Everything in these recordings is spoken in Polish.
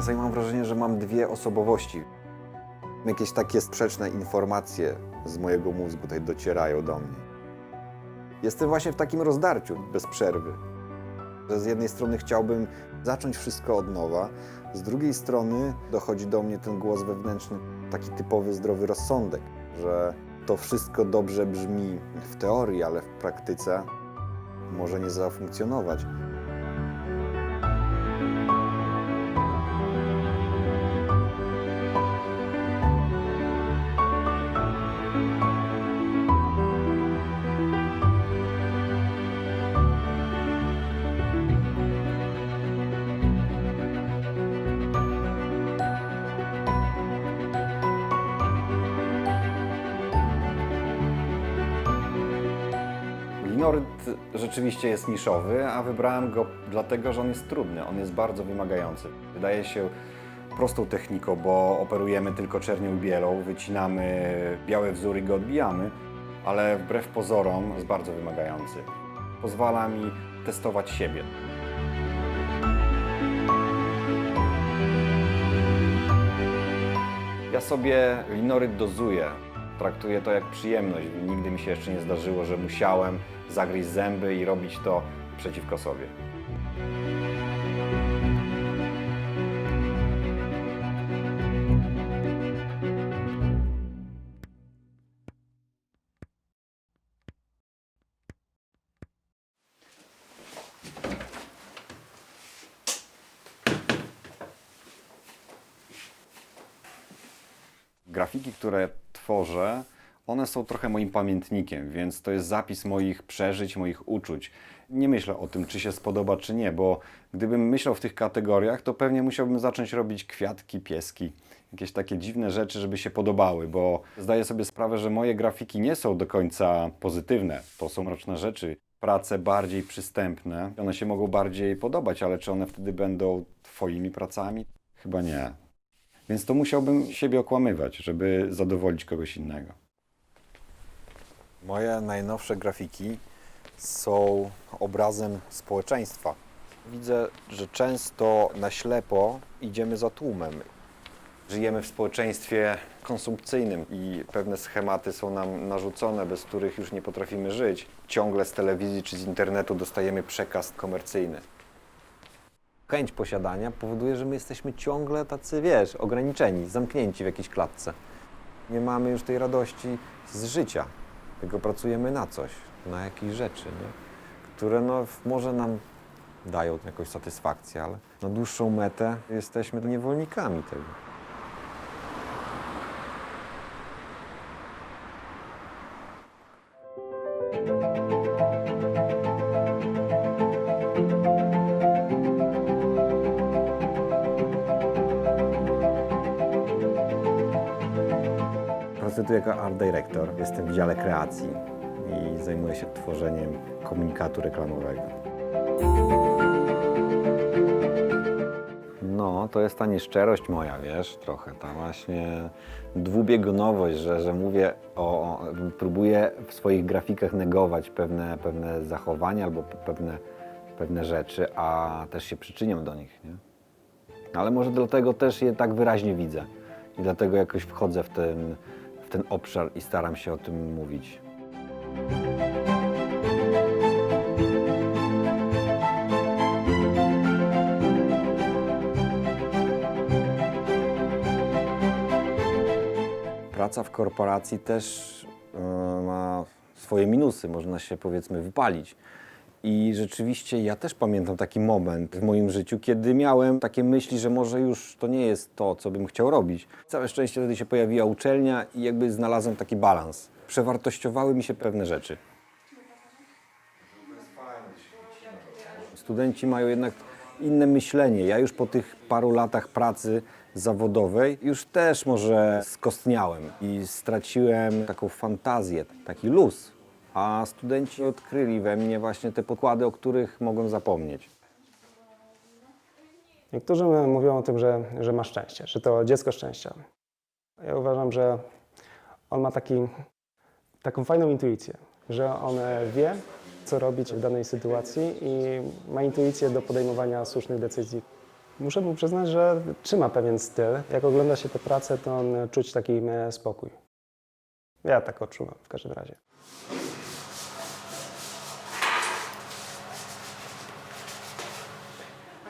Czasami mam wrażenie, że mam dwie osobowości. Jakieś takie sprzeczne informacje z mojego mózgu tutaj docierają do mnie. Jestem właśnie w takim rozdarciu bez przerwy. Że z jednej strony chciałbym zacząć wszystko od nowa, z drugiej strony dochodzi do mnie ten głos wewnętrzny, taki typowy zdrowy rozsądek, że to wszystko dobrze brzmi w teorii, ale w praktyce może nie zafunkcjonować. Rzeczywiście jest niszowy, a wybrałem go dlatego, że on jest trudny, on jest bardzo wymagający. Wydaje się prostą techniką, bo operujemy tylko czernią i bielą, wycinamy białe wzór i go odbijamy, ale wbrew pozorom jest bardzo wymagający. Pozwala mi testować siebie. Ja sobie linoryt dozuję. Traktuję to jak przyjemność. Nigdy mi się jeszcze nie zdarzyło, że musiałem zagryźć zęby i robić to przeciwko sobie. Grafiki, które tworzę, one są trochę moim pamiętnikiem, więc to jest zapis moich przeżyć, moich uczuć. Nie myślę o tym, czy się spodoba, czy nie, bo gdybym myślał w tych kategoriach, to pewnie musiałbym zacząć robić kwiatki, pieski, jakieś takie dziwne rzeczy, żeby się podobały, bo zdaję sobie sprawę, że moje grafiki nie są do końca pozytywne. To są mroczne rzeczy. Prace bardziej przystępne, one się mogą bardziej podobać, ale czy one wtedy będą Twoimi pracami? Chyba nie. Więc to musiałbym siebie okłamywać, żeby zadowolić kogoś innego. Moje najnowsze grafiki są obrazem społeczeństwa. Widzę, że często na ślepo idziemy za tłumem. Żyjemy w społeczeństwie konsumpcyjnym i pewne schematy są nam narzucone, bez których już nie potrafimy żyć. Ciągle z telewizji czy z internetu dostajemy przekaz komercyjny chęć posiadania powoduje, że my jesteśmy ciągle tacy, wiesz, ograniczeni, zamknięci w jakiejś klatce. Nie mamy już tej radości z życia, tylko pracujemy na coś, na jakieś rzeczy, nie? które no, może nam dają jakąś satysfakcję, ale na dłuższą metę jesteśmy niewolnikami tego. Jako art director. Jestem w dziale kreacji i zajmuję się tworzeniem komunikatu reklamowego. No, to jest ta nieszczerość moja, wiesz, trochę ta właśnie dwubiegunowość, że, że mówię o, o, próbuję w swoich grafikach negować pewne, pewne zachowania albo pe- pewne, pewne rzeczy, a też się przyczyniam do nich, nie? Ale może dlatego też je tak wyraźnie widzę i dlatego jakoś wchodzę w ten, ten obszar i staram się o tym mówić. Praca w korporacji też e, ma swoje minusy, można się powiedzmy wypalić. I rzeczywiście ja też pamiętam taki moment w moim życiu, kiedy miałem takie myśli, że może już to nie jest to, co bym chciał robić. Całe szczęście wtedy się pojawiła uczelnia i jakby znalazłem taki balans. Przewartościowały mi się pewne rzeczy. Studenci mają jednak inne myślenie. Ja już po tych paru latach pracy zawodowej już też może skostniałem i straciłem taką fantazję, taki luz. A studenci odkryli we mnie właśnie te pokłady, o których mogłem zapomnieć. Niektórzy mówią o tym, że, że ma szczęście, że to dziecko szczęścia. Ja uważam, że on ma taki, taką fajną intuicję, że on wie, co robić w danej sytuacji i ma intuicję do podejmowania słusznych decyzji. Muszę mu przyznać, że trzyma pewien styl. Jak ogląda się te prace, to on czuć taki e, spokój. Ja tak odczuwam w każdym razie.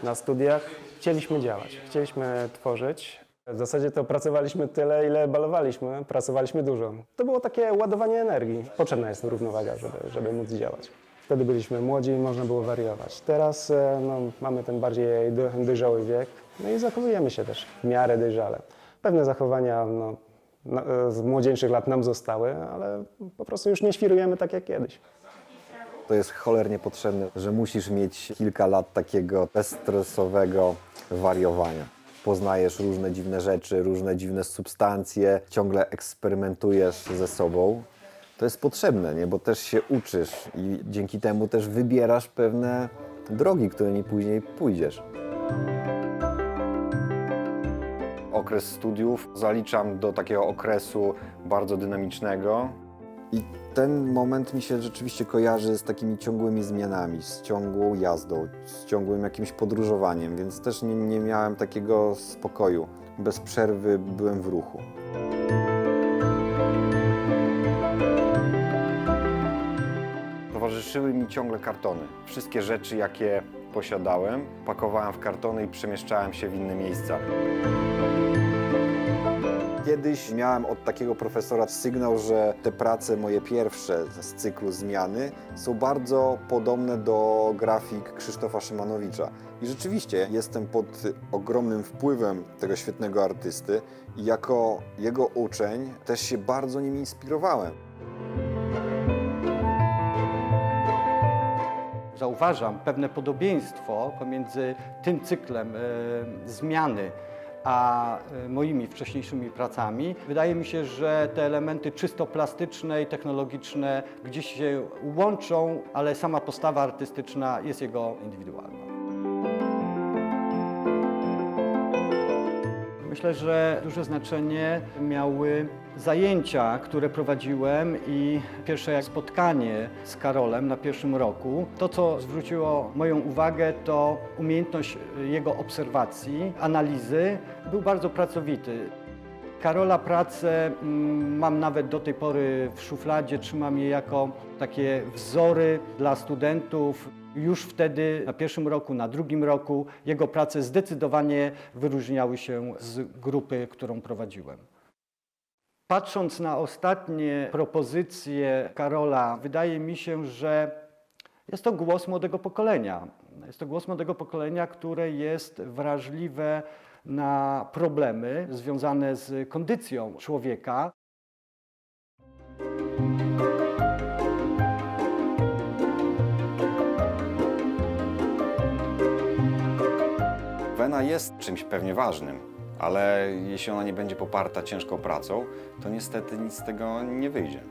Na studiach chcieliśmy działać, chcieliśmy tworzyć. W zasadzie to pracowaliśmy tyle, ile balowaliśmy, pracowaliśmy dużo. To było takie ładowanie energii. Potrzebna jest równowaga, żeby, żeby móc działać. Wtedy byliśmy młodzi i można było wariować. Teraz e, no, mamy ten bardziej do- dojrzały wiek, no i zachowujemy się też w miarę dojrzale. Pewne zachowania no, e, z młodzieńszych lat nam zostały, ale po prostu już nie świrujemy tak jak kiedyś. To jest cholernie potrzebne, że musisz mieć kilka lat takiego bezstresowego wariowania. Poznajesz różne dziwne rzeczy, różne dziwne substancje, ciągle eksperymentujesz ze sobą. To jest potrzebne, nie? bo też się uczysz i dzięki temu też wybierasz pewne drogi, którymi później pójdziesz. Okres studiów zaliczam do takiego okresu bardzo dynamicznego. I ten moment mi się rzeczywiście kojarzy z takimi ciągłymi zmianami, z ciągłą jazdą, z ciągłym jakimś podróżowaniem, więc też nie, nie miałem takiego spokoju. Bez przerwy byłem w ruchu. Towarzyszyły mi ciągle kartony. Wszystkie rzeczy, jakie posiadałem, pakowałem w kartony i przemieszczałem się w inne miejsca. Kiedyś miałem od takiego profesora sygnał, że te prace moje pierwsze z cyklu zmiany są bardzo podobne do grafik Krzysztofa Szymanowicza. I rzeczywiście jestem pod ogromnym wpływem tego świetnego artysty i jako jego uczeń też się bardzo nim inspirowałem. Zauważam pewne podobieństwo pomiędzy tym cyklem e, zmiany a e, moimi wcześniejszymi pracami. Wydaje mi się, że te elementy czysto plastyczne i technologiczne gdzieś się łączą, ale sama postawa artystyczna jest jego indywidualna. Myślę, że duże znaczenie miały zajęcia, które prowadziłem i pierwsze spotkanie z Karolem na pierwszym roku. To, co zwróciło moją uwagę, to umiejętność jego obserwacji, analizy. Był bardzo pracowity. Karola pracę mm, mam nawet do tej pory w szufladzie, trzymam je jako takie wzory dla studentów. Już wtedy, na pierwszym roku, na drugim roku, jego prace zdecydowanie wyróżniały się z grupy, którą prowadziłem. Patrząc na ostatnie propozycje Karola, wydaje mi się, że jest to głos młodego pokolenia. Jest to głos młodego pokolenia, które jest wrażliwe na problemy związane z kondycją człowieka. Wena jest czymś pewnie ważnym, ale jeśli ona nie będzie poparta ciężką pracą, to niestety nic z tego nie wyjdzie.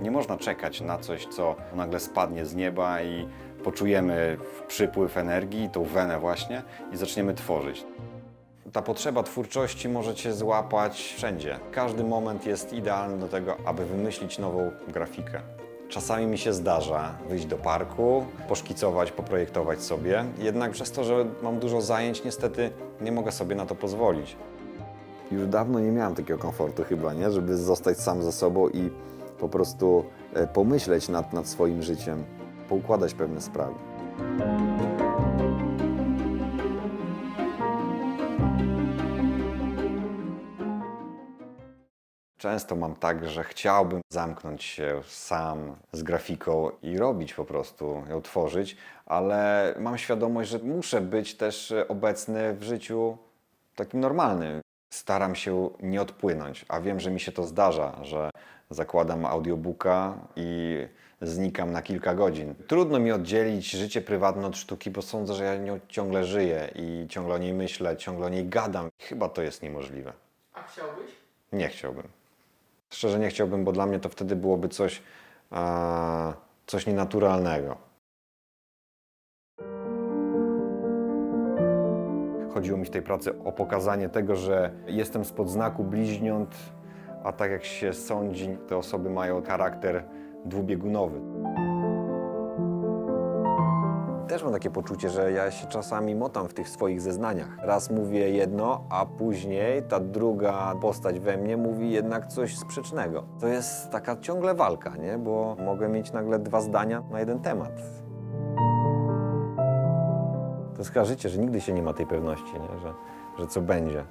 Nie można czekać na coś, co nagle spadnie z nieba i poczujemy przypływ energii, tą wenę właśnie, i zaczniemy tworzyć. Ta potrzeba twórczości może Cię złapać wszędzie. Każdy moment jest idealny do tego, aby wymyślić nową grafikę. Czasami mi się zdarza wyjść do parku, poszkicować, poprojektować sobie, jednak przez to, że mam dużo zajęć, niestety nie mogę sobie na to pozwolić. Już dawno nie miałem takiego komfortu chyba, nie? Żeby zostać sam ze sobą i po prostu e, pomyśleć nad, nad swoim życiem, poukładać pewne sprawy. Często mam tak, że chciałbym zamknąć się sam z grafiką i robić po prostu, ją tworzyć, ale mam świadomość, że muszę być też obecny w życiu takim normalnym. Staram się nie odpłynąć, a wiem, że mi się to zdarza, że zakładam audiobooka i znikam na kilka godzin. Trudno mi oddzielić życie prywatne od sztuki, bo sądzę, że ja nią ciągle żyję i ciągle o niej myślę, ciągle o niej gadam. Chyba to jest niemożliwe. A chciałbyś? Nie chciałbym. Szczerze nie chciałbym, bo dla mnie to wtedy byłoby coś, a, coś nienaturalnego. Chodziło mi w tej pracy o pokazanie tego, że jestem spod znaku bliźniąt, a tak jak się sądzi, te osoby mają charakter dwubiegunowy. Też mam takie poczucie, że ja się czasami motam w tych swoich zeznaniach. Raz mówię jedno, a później ta druga postać we mnie mówi jednak coś sprzecznego. To jest taka ciągle walka, nie? Bo mogę mieć nagle dwa zdania na jeden temat. To jest chyba życie, że nigdy się nie ma tej pewności, nie? Że, że co będzie.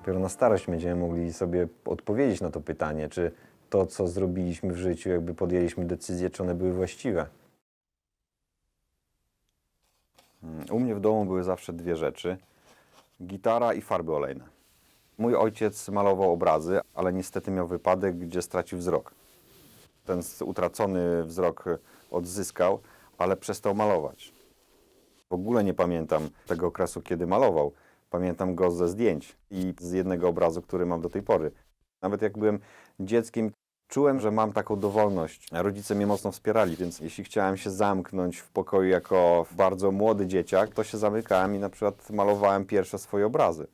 Dopiero na starość będziemy mogli sobie odpowiedzieć na to pytanie, czy to, co zrobiliśmy w życiu, jakby podjęliśmy decyzje, czy one były właściwe. U mnie w domu były zawsze dwie rzeczy: gitara i farby olejne. Mój ojciec malował obrazy, ale niestety miał wypadek, gdzie stracił wzrok. Ten utracony wzrok odzyskał, ale przestał malować. W ogóle nie pamiętam tego okresu, kiedy malował. Pamiętam go ze zdjęć i z jednego obrazu, który mam do tej pory. Nawet jak byłem dzieckiem, czułem, że mam taką dowolność. Rodzice mnie mocno wspierali, więc jeśli chciałem się zamknąć w pokoju jako bardzo młody dzieciak, to się zamykałem i na przykład malowałem pierwsze swoje obrazy.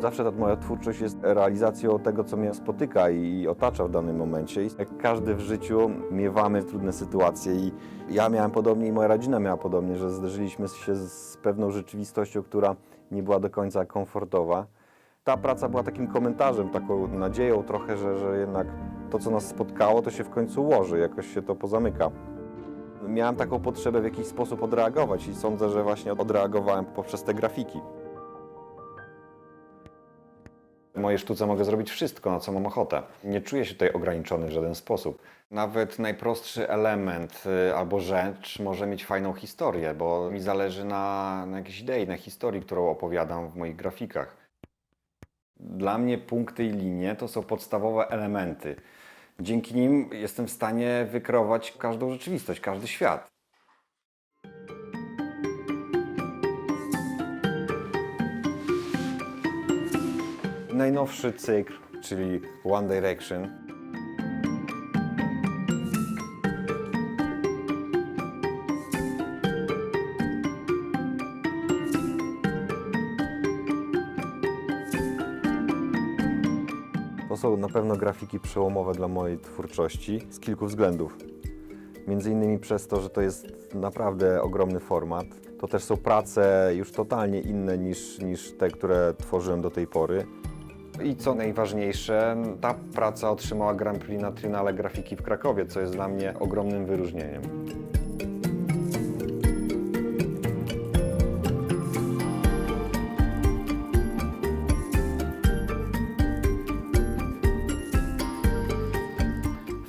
Zawsze ta moja twórczość jest realizacją tego, co mnie spotyka i otacza w danym momencie. Jak każdy w życiu miewamy trudne sytuacje i ja miałem podobnie i moja rodzina miała podobnie, że zderzyliśmy się z pewną rzeczywistością, która nie była do końca komfortowa. Ta praca była takim komentarzem, taką nadzieją trochę, że, że jednak to, co nas spotkało, to się w końcu ułoży, jakoś się to pozamyka. Miałem taką potrzebę w jakiś sposób odreagować i sądzę, że właśnie odreagowałem poprzez te grafiki. W mojej sztuce mogę zrobić wszystko, na co mam ochotę. Nie czuję się tutaj ograniczony w żaden sposób. Nawet najprostszy element y, albo rzecz może mieć fajną historię, bo mi zależy na, na jakiejś idei, na historii, którą opowiadam w moich grafikach. Dla mnie punkty i linie to są podstawowe elementy. Dzięki nim jestem w stanie wykreować każdą rzeczywistość, każdy świat. Najnowszy cykl, czyli One Direction, są na pewno grafiki przełomowe dla mojej twórczości z kilku względów. Między innymi przez to, że to jest naprawdę ogromny format. To też są prace już totalnie inne niż, niż te, które tworzyłem do tej pory. I co najważniejsze, ta praca otrzymała Grand Prix na Trinale Grafiki w Krakowie, co jest dla mnie ogromnym wyróżnieniem.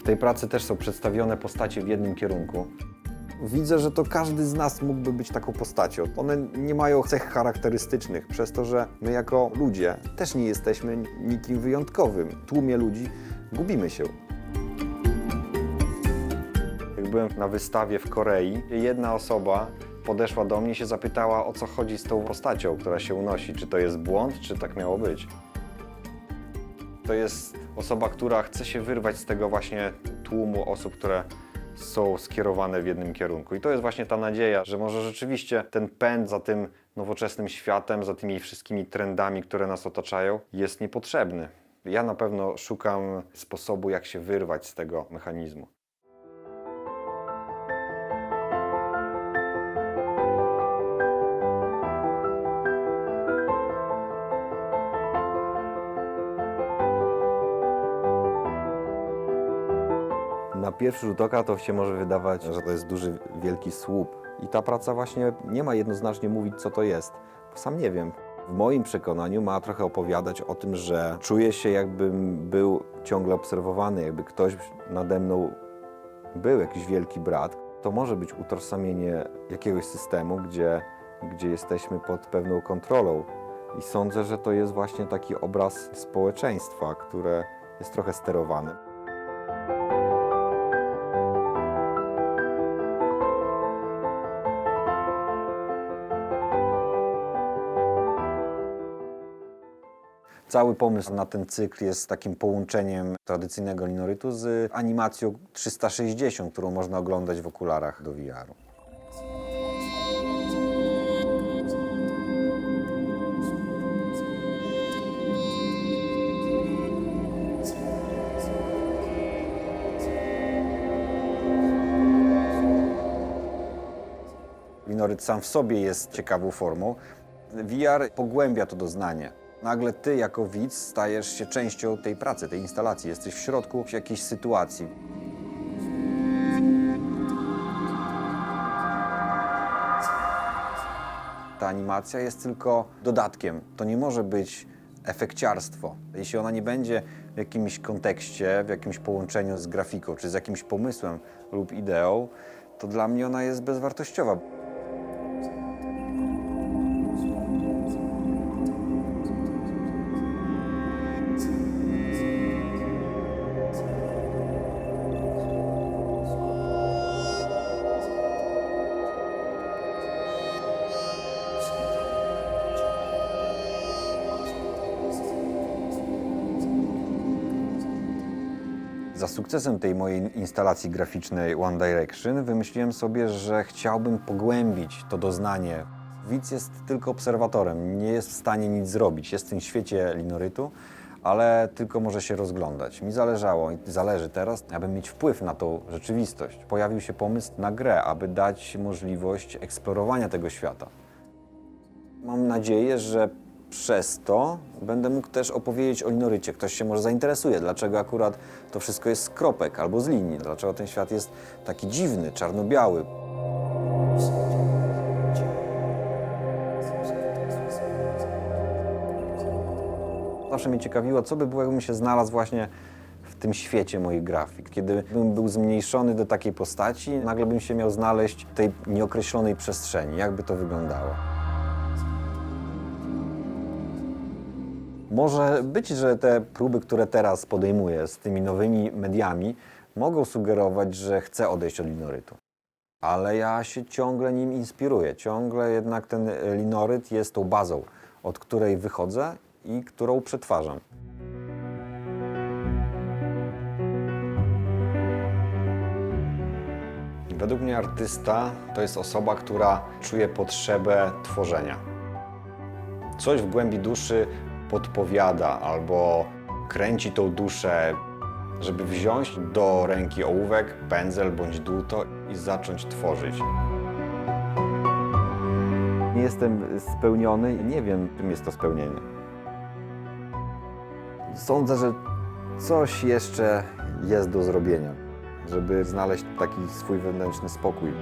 W tej pracy też są przedstawione postacie w jednym kierunku. Widzę, że to każdy z nas mógłby być taką postacią. One nie mają cech charakterystycznych, przez to, że my jako ludzie też nie jesteśmy nikim wyjątkowym. W tłumie ludzi gubimy się. Jak byłem na wystawie w Korei, jedna osoba podeszła do mnie i się zapytała, o co chodzi z tą postacią, która się unosi. Czy to jest błąd, czy tak miało być? To jest osoba, która chce się wyrwać z tego właśnie tłumu osób, które są skierowane w jednym kierunku. I to jest właśnie ta nadzieja, że może rzeczywiście ten pęd za tym nowoczesnym światem, za tymi wszystkimi trendami, które nas otaczają, jest niepotrzebny. Ja na pewno szukam sposobu, jak się wyrwać z tego mechanizmu. Pierwszy rzut oka to się może wydawać, że to jest duży, wielki słup. I ta praca właśnie nie ma jednoznacznie mówić, co to jest. Sam nie wiem. W moim przekonaniu ma trochę opowiadać o tym, że czuję się jakbym był ciągle obserwowany, jakby ktoś nade mną był, jakiś wielki brat. To może być utożsamienie jakiegoś systemu, gdzie, gdzie jesteśmy pod pewną kontrolą. I sądzę, że to jest właśnie taki obraz społeczeństwa, które jest trochę sterowane. Cały pomysł na ten cykl jest takim połączeniem tradycyjnego linorytu z animacją 360, którą można oglądać w okularach do VR-u. Linoryt sam w sobie jest ciekawą formą. VR pogłębia to doznanie. Nagle ty jako widz stajesz się częścią tej pracy, tej instalacji. Jesteś w środku jakiejś sytuacji. Ta animacja jest tylko dodatkiem. To nie może być efekciarstwo. Jeśli ona nie będzie w jakimś kontekście, w jakimś połączeniu z grafiką, czy z jakimś pomysłem lub ideą, to dla mnie ona jest bezwartościowa. Sukcesem tej mojej instalacji graficznej One Direction wymyśliłem sobie, że chciałbym pogłębić to doznanie. Widz jest tylko obserwatorem, nie jest w stanie nic zrobić. Jest w tym świecie linorytu, ale tylko może się rozglądać. Mi zależało i zależy teraz, aby mieć wpływ na tą rzeczywistość. Pojawił się pomysł na grę, aby dać możliwość eksplorowania tego świata. Mam nadzieję, że przez to będę mógł też opowiedzieć o linorycie. Ktoś się może zainteresuje, dlaczego akurat to wszystko jest z kropek albo z linii, dlaczego ten świat jest taki dziwny, czarno-biały. Zawsze mnie ciekawiło, co by było, jakbym się znalazł właśnie w tym świecie moich grafik. Kiedy bym był zmniejszony do takiej postaci, nagle bym się miał znaleźć w tej nieokreślonej przestrzeni. Jak by to wyglądało? Może być, że te próby, które teraz podejmuję z tymi nowymi mediami, mogą sugerować, że chcę odejść od linorytu. Ale ja się ciągle nim inspiruję. Ciągle jednak ten linoryt jest tą bazą, od której wychodzę i którą przetwarzam. Według mnie artysta to jest osoba, która czuje potrzebę tworzenia coś w głębi duszy podpowiada albo kręci tą duszę, żeby wziąć do ręki ołówek, pędzel bądź dłuto i zacząć tworzyć. Nie jestem spełniony i nie wiem, czym jest to spełnienie. Sądzę, że coś jeszcze jest do zrobienia, żeby znaleźć taki swój wewnętrzny spokój.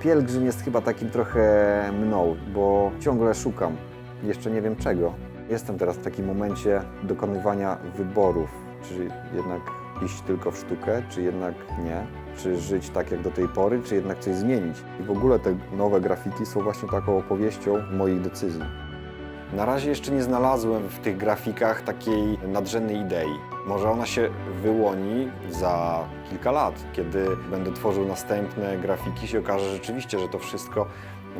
Pielgrzym jest chyba takim trochę mną, bo ciągle szukam. Jeszcze nie wiem czego. Jestem teraz w takim momencie dokonywania wyborów, czy jednak iść tylko w sztukę, czy jednak nie. Czy żyć tak jak do tej pory, czy jednak coś zmienić. I w ogóle te nowe grafiki są właśnie taką opowieścią moich decyzji. Na razie jeszcze nie znalazłem w tych grafikach takiej nadrzędnej idei. Może ona się wyłoni za kilka lat, kiedy będę tworzył następne grafiki, się okaże rzeczywiście, że to wszystko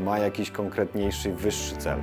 ma jakiś konkretniejszy, wyższy cel.